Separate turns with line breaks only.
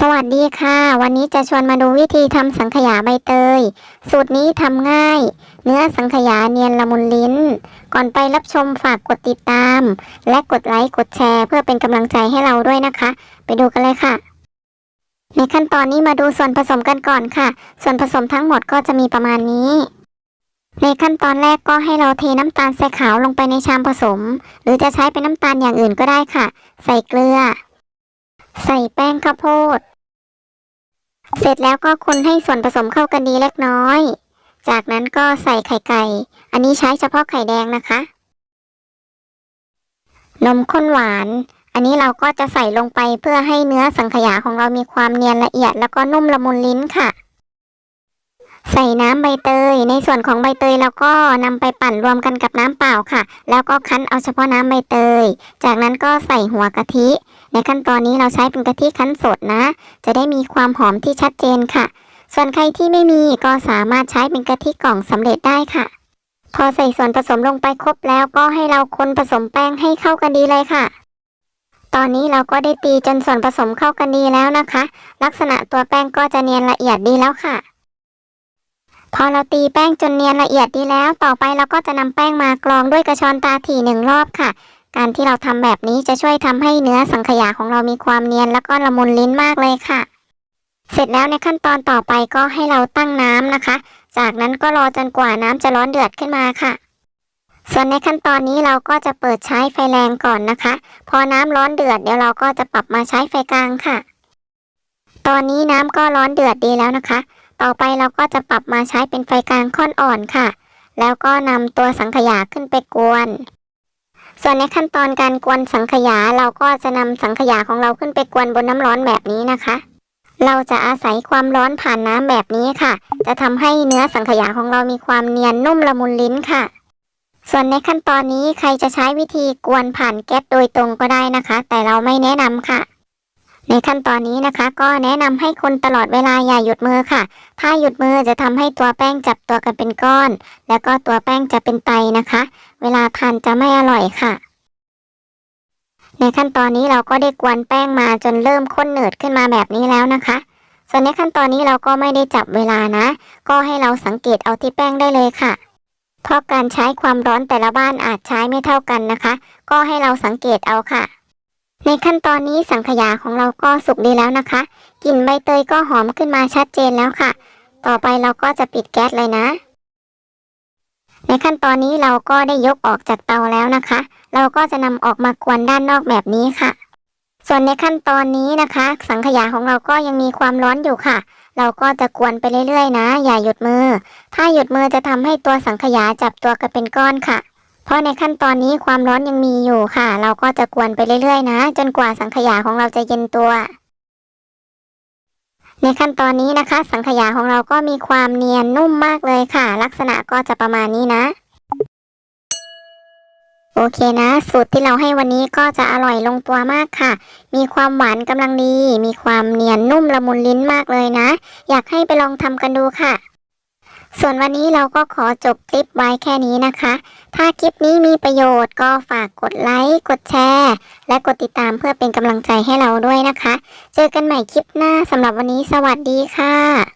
สวัสดีค่ะ วันนี้จะชวนมาดูวิธีทำสังขยาใบเตย สูตรนี้ทำง่าย เนื้อสังขยาเนียนละมุนลิ้น ก่อนไปรับชมฝากกดติดตาม และกดไลค์กดแชร์ เพื่อเป็นกำลังใจให้เราด้วยนะคะ ไปดูกันเลยค่ะ ในขั้นตอนนี้มาดูส่วนผสมกันก่อนค่ะ ส่วนผสมทั้งหมดก็จะมีประมาณนี้ ในขั้นตอนแรกก็ให้เราเทน้ำตาลทรายขาวลงไปในชามผสม หรือจะใช้เป็นน้ำตาลอย่างอื่นก็ได้ค่ะ ใส่เกลือ ใส่แป้งข้าวโพด เสร็จแล้วก็คนให้ส่วนผสมเข้ากันดีเล็กน้อย จากนั้นก็ใส่ไข่ไก่ อันนี้ใช้เฉพาะไข่แดงนะคะ นมข้นหวาน อันนี้เราก็จะใส่ลงไปเพื่อให้เนื้อสังขยาของเรามีความเนียนละเอียดแล้วก็นุ่มละมุนลิ้นค่ะ ใส่น้ำใบเตย ในส่วนของใบเตยเราก็นำไปปั่นรวมกันกับน้ำเปล่าค่ะ แล้วก็คั้นเอาเฉพาะน้ำใบเตย จากนั้นก็ใส่หัวกะทิ ในขั้นตอนนี้เราใช้เป็นกะทิคั้นสดนะ จะได้มีความหอมที่ชัดเจนค่ะ ส่วนใครที่ไม่มีก็สามารถใช้เป็นกะทิกล่องสำเร็จได้ค่ะ พอใส่ส่วนผสมลงไปครบแล้วก็ให้เราคนผสมแป้งให้เข้ากันดีเลยค่ะตอนนี้เราก็ได้ตีจนส่วนผสมเข้ากันดีแล้วนะคะ ลักษณะตัวแป้งก็จะเนียนละเอียดดีแล้วค่ะ พอเราตีแป้งจนเนียนละเอียดดีแล้ว ต่อไปเราก็จะนำแป้งมากรองด้วยกระชอนตาถี่หนึ่งรอบค่ะ การที่เราทำแบบนี้จะช่วยทำให้เนื้อสังขยาของเรามีความเนียนแล้วก็ละมุนลิ้นมากเลยค่ะ เสร็จแล้วในขั้นตอนต่อไปก็ให้เราตั้งน้ำนะคะ จากนั้นก็รอจนกว่าน้ำจะร้อนเดือดขึ้นมาค่ะส่วนในขั้นตอนนี้เราก็จะเปิดใช้ไฟแรงก่อนนะคะ พอน้ำร้อนเดือดเดี๋ยวเราก็จะปรับมาใช้ไฟกลางค่ะ ตอนนี้น้ำก็ร้อนเดือดดีแล้วนะคะ ต่อไปเราก็จะปรับมาใช้เป็นไฟกลางค่อนอ่อนค่ะ แล้วก็นำตัวสังขยาขึ้นไปกวน ส่วนในขั้นตอนการกวนสังขยาเราก็จะนำสังขยาของเราขึ้นไปกวนบนน้ำร้อนแบบนี้นะคะ เราจะอาศัยความร้อนผ่านน้ำแบบนี้ค่ะ จะทำให้เนื้อสังขยาของเรามีความเนียนนุ่มละมุนลิ้นค่ะ ส่วนในขั้นตอนนี้ใครจะใช้วิธีกวนผ่านแก๊สโดยตรงก็ได้นะคะ แต่เราไม่แนะนำค่ะ ในขั้นตอนนี้นะคะ ก็แนะนำให้คนตลอดเวลาอย่าหยุดมือค่ะ ถ้าหยุดมือจะทำให้ตัวแป้งจับตัวกันเป็นก้อน แล้วก็ตัวแป้งจะเป็นไตนะคะ เวลาทานจะไม่อร่อยค่ะ ในขั้นตอนนี้เราก็ได้กวนแป้งมาจนเริ่มข้นเหนืดขึ้นมาแบบนี้แล้วนะคะ ส่วนในขั้นตอนนี้เราก็ไม่ได้จับเวลานะ ก็ให้เราสังเกตเอาที่แป้งได้เลยค่ะเพราะการใช้ความร้อนแต่ละบ้านอาจใช้ไม่เท่ากันนะคะ ก็ให้เราสังเกตเอาค่ะ ในขั้นตอนนี้สังขยาของเราก็สุกดีแล้วนะคะกลิ่นใบเตยก็หอมขึ้นมาชัดเจนแล้วค่ะ ต่อไปเราก็จะปิดแก๊สเลยนะ ในขั้นตอนนี้เราก็ได้ยกออกจากเตาแล้วนะคะ เราก็จะนำออกมากวนด้านนอกแบบนี้ค่ะ ส่วนในขั้นตอนนี้นะคะ สังขยาของเราก็ยังมีความร้อนอยู่ค่ะ เราก็จะกวนไปเรื่อยๆ นะ อย่าหยุดมือ ถ้าหยุดมือจะทำให้ตัวสังขยาจับตัวกันเป็นก้อนค่ะ เพราะในขั้นตอนนี้ความร้อนยังมีอยู่ค่ะ เราก็จะกวนไปเรื่อยๆ นะ จนกว่าสังขยาของเราจะเย็นตัว ในขั้นตอนนี้นะคะ สังขยาของเราก็มีความเนียนนุ่มมากเลยค่ะ ลักษณะก็จะประมาณนี้นะ โอเคนะ สูตรที่เราให้วันนี้ก็จะอร่อยลงตัวมากค่ะ มีความหวานกำลังดี มีความเนียนนุ่มละมุนลิ้นมากเลยนะ อยากให้ไปลองทำกันดูค่ะ ส่วนวันนี้เราก็ขอจบคลิปไว้แค่นี้นะคะ ถ้าคลิปนี้มีประโยชน์ก็ฝากกดไลค์ กดแชร์ และกดติดตามเพื่อเป็นกำลังใจให้เราด้วยนะคะ เจอกันใหม่คลิปหน้าสำหรับวันนี้สวัสดีค่ะ